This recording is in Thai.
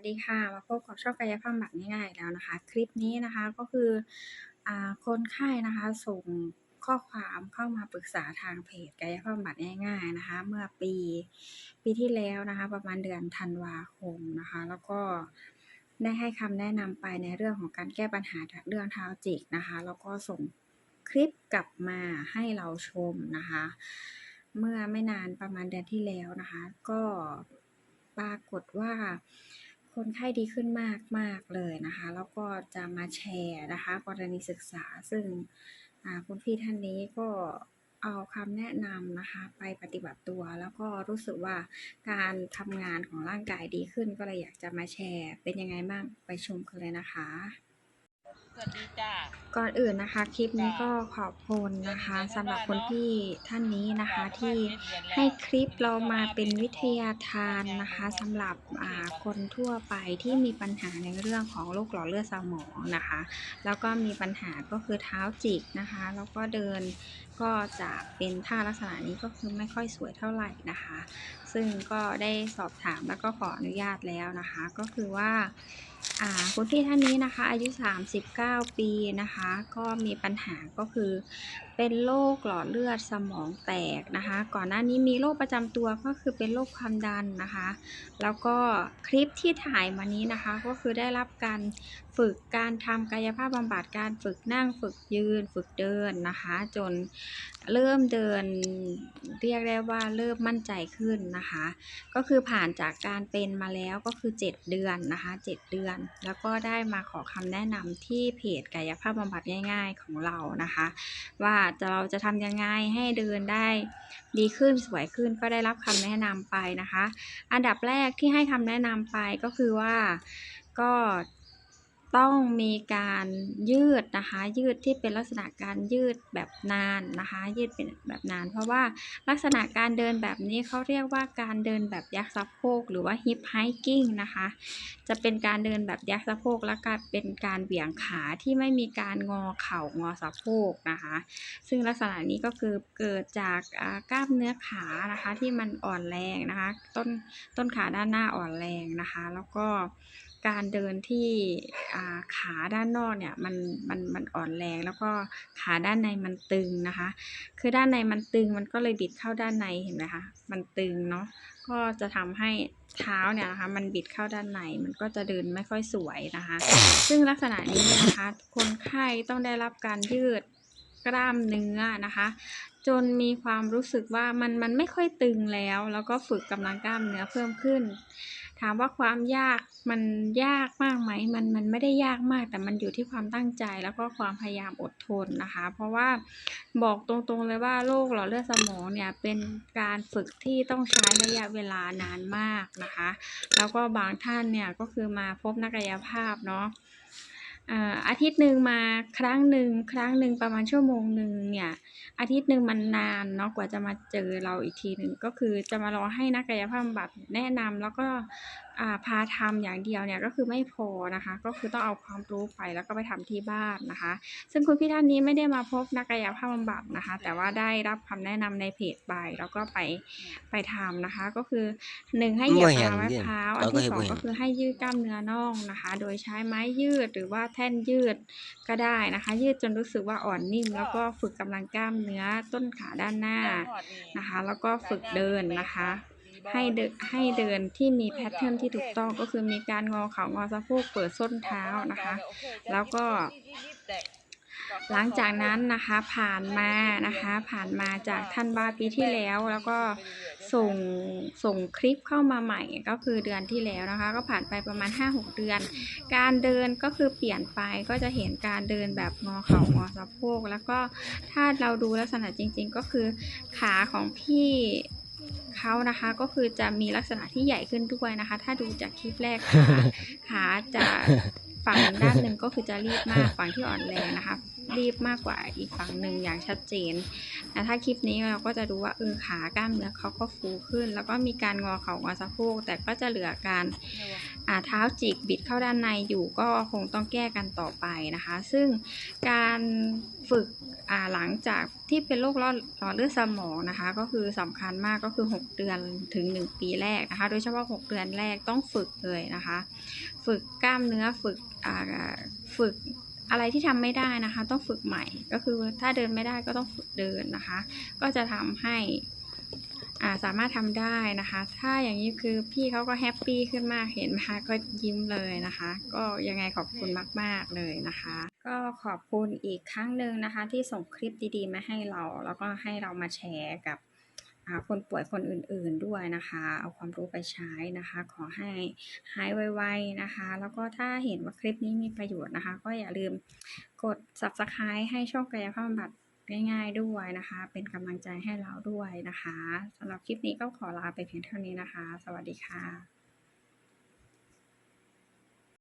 วัสดีค่ะ มาพบกับช่องกายภาพบบง่ายๆแล้วนะคะ คลิปนี้นะคะก็คืออคนไข้นะคะส่งข้อความเข้ามาปรึกษาทางเพจกายภาพบำบัดง่าย ๆนะคะ เมื่อปีปีที่แล้วนะคะ ประมาณเดือนธันวาคมนะคะ แล้วก็ได้ให้คำแนะนำไปในเรื่องของการแก้ปัญหาเรื่องเท้าจิกนะคะ แล้วก็ส่งคลิปกลับมาให้เราชมนะคะ เมื่อไม่นานประมาณเดือนที่แล้วนะคะ ก็ปรากฏว่า คนไข้ดีขึ้นมากมากเลยนะคะ แล้วก็จะมาแชร์นะคะกรณีศึกษาซึ่งคุณพี่ท่านนี้ก็เอาคำแนะนำนะคะ ไปปฏิบัติตัว แล้วก็รู้สึกว่าการทำงานของร่างกายดีขึ้นก็เลยอยากจะมาแชร์ เป็นยังไงบ้างไปชมกันเลยนะคะ ก่อนอื่นนะคะคลิปนี้ก็ขอบคุณนะคะสำหรับคุณพี่ท่านนี้นะคะที่ให้คลิปเรามาเป็นวิทยาทานนะคะสำหรับอ่าคนทั่วไปที่มีปัญหาในเรื่องของโรคหลอดเลือดสมองนะคะ แล้วก็มีปัญหาก็คือเท้าจิกนะคะแล้วก็เดินก็จะเป็นท่าลักษณะนี้ก็คือไม่ค่อยสวยเท่าไหร่นะคะซึ่งก็ได้สอบถามแล้วก็ขออนุญาตแล้วนะคะ ก็คือว่าอ่าคุณพี่ท่านนี้นะคะอายุ 39 ปีนะคะ ก็มีปัญหาก็คือ เป็นโรคหลอดเลือดสมองแตกนะคะ ก่อนหน้านี้มีโรคประจำตัวก็คือเป็นโรคความดันนะคะ แล้วก็คลิปที่ถ่ายมานี้นะคะ ก็คือได้รับการฝึกการทำกายภาพบำบัดการฝึกนั่งฝึกยืน ฝึกเดินนะคะ จนเริ่มเดินเรียกได้ว่าเริ่มมั่นใจขึ้นนะคะ ก็คือผ่านจากการเป็นมาแล้วก็คือ 7 เดือนนะคะ 7 เดือน แล้วก็ได้มาขอคำแนะนำที่เพจกายภาพบำบัดง่าย ๆ ของเรานะคะ ว่าจะเราจะทำยังไงให้เดินได้ ดีขึ้นสวยขึ้นก็ได้รับคำแนะนำไปนะคะ อันดับแรกที่ให้คำแนะนำไปก็คือว่าก็ ต้องมีการยืดนะคะ ยืดที่เป็นลักษณะการยืดแบบนานนะคะ ยืดเป็นแบบนาน เพราะว่าลักษณะการเดินแบบนี้เขาเรียกว่าการเดินแบบยักษ์สะโพกหรือว่าฮิปไฮกิ้งนะคะ จะเป็นการเดินแบบยักษ์สะโพกและการเป็นการเบี่ยงขาที่ไม่มีการงอเข่างอสะโพกนะคะ ซึ่งลักษณะนี้ก็คือเกิดจากกล้ามเนื้อขานะคะที่มันอ่อนแรงนะคะ ต้นต้นขาด้านหน้าอ่อนแรงนะคะ แล้วก็ การเดินที่ขาด้านนอกเนี่ยมันมันมันอ่อนแรงแล้วก็ขาด้านในมันตึงนะคะ คือด้านในมันตึงมันก็เลยบิดเข้าด้านในเห็นไหมคะมันตึงเนาะก็จะทำให้เท้าเนี่ยนะคะ มันบิดเข้าด้านในมันก็จะเดินไม่ค่อยสวยนะคะ ซึ่งลักษณะนี้นะคะ คนไข้ต้องได้รับการยืดกล้ามเนื้อนะคะ จนมีความรู้สึกว่ามันมันไม่ค่อยตึงแล้ว แล้วก็ฝึกกำลังกล้ามเนื้อเพิ่มขึ้น ถามว่าความยากมันยากมากไหมมันมันไม่ได้ยากมาก แต่มันอยู่ที่ความตั้งใจแล้วก็ความพยายามอดทนนะคะ เพราะว่าบอกตรงๆเลยว่าโรคหลอดเลือดสมองเนี่ยเป็นการฝึกที่ต้องใช้ระยะเวลานานมากนะคะ แล้วก็บางท่านเนี่ยก็คือมาพบนักกายภาพเนาะ อาทิตย์หนึ่งมาครั้งหนึ่งครั้งหนึ่งประมาณชั่วโมงหนึ่งเนี่ยอาทิตย์หนึ่งมันนานเนาะกว่าจะมาเจอเราอีกทีหนึ่งก็คือจะมารอให้นักกายภาพบำบัดแนะนำแล้วก็ พาทำอย่างเดียวเนี่ยก็คือไม่พอนะคะ ก็คือต้องเอาความรู้ไปแล้วก็ไปทำที่บ้านนะคะ ซึ่งคุณพี่ท่านนี้ไม่ได้มาพบนักกายภาพบำบัดนะคะ แต่ว่าได้รับคำแนะนำในเพจไปแล้วก็ไปไปทำนะคะ ก็คือหนึ่งให้เหยียบบ่เห็มะนพร้าวไม้เห็นพร้าวเราอันก็ที่เห็นสองบ่เห็นก็คือให้ยืดกล้ามเนื้อน่องนะคะ โดยใช้ไม้ยืดหรือว่าแท่นยืดก็ได้นะคะ ยืดจนรู้สึกว่าอ่อนนิ่ม แล้วก็ฝึกกำลังกล้ามเนื้อต้นขาด้านหน้านะคะ แล้วก็ฝึกเดินนะคะ ให้เดินให้เดินที่มีแพทเทิร์นที่ถูกต้องก็คือมีการงอเข่างอสะโพกเปิดส้นเท้านะคะ แล้วก็ หลังจากนั้นนะคะผ่านมานะคะ ผ่านมาจากธันวาปีที่แล้วแล้วก็ส่งส่งคลิปเข้ามาใหม่ก็คือเดือนที่แล้วนะคะ ก็ผ่านไปประมาณ 5-6 เดือน การเดินก็คือเปลี่ยนไปก็จะเห็นการเดินแบบงอเข่างอสะโพก แล้วก็ถ้าเราดูลักษณะจริง ๆ ก็คือขาของพี่ เขานะคะ ก็คือจะมีลักษณะที่ใหญ่ขึ้นด้วยนะคะ ถ้าดูจากคลิปแรกขาขาจะฝั่งด้านหนึ่งก็คือจะรีบมากฝั่งที่อ่อนแรงนะคะรีบมากกว่าอีกฝั่งหนึ่งอย่างชัดเจนแต่ถ้าคลิปนี้เราก็จะดูว่าเออขากล้ามเนื้อเขาก็ฟูขึ้น แล้วก็มีการงอเข่างอสะโพกแต่ก็จะเหลือการอ่า เท้าจิกบิดเข้าด้านในอยู่ก็คงต้องแก้กันต่อไปนะคะ ซึ่งการฝึกอ่าหลังจากที่เป็นโรคหลอดเลือดสมองนะคะ ก็คือสำคัญมากก็คือ 6 เดือนถึง 1 ปีแรกนะคะ โดยเฉพาะ 6 เดือนแรกต้องฝึกเลยนะคะ ฝึกกล้ามเนื้อฝึกอ่าฝึกอะไรที่ทำไม่ได้นะคะ ต้องฝึกใหม่ก็คือถ้าเดินไม่ได้ก็ต้องฝึกเดินนะคะ ก็จะทำให้ อ่าสามารถทำได้นะคะ ถ้าอย่างนี้คือพี่เขาก็แฮปปี้ขึ้นมากเห็นไหมคะก็ยิ้มเลยนะคะ ก็ยังไงขอบคุณมาก ๆ เลยนะคะ ก็ขอบคุณอีกครั้งหนึ่งนะคะ ที่ส่งคลิปดีๆ มาให้เรา แล้วก็ให้เรามาแชร์กับคนป่วยคนอื่นๆด้วยนะคะ เอาความรู้ไปใช้นะคะ ขอให้หายไวๆนะคะ แล้วก็ถ้าเห็นว่าคลิปนี้มีประโยชน์นะคะ ก็อย่าลืมกด subscribe ให้ช่องกายภาพบำบัด ง่าย ๆด้วยนะคะ เป็นกำลังใจให้เราด้วยนะคะสำหรับคลิปนี้ก็ขอลาไปเพียงเท่านี้นะคะ สวัสดีค่ะ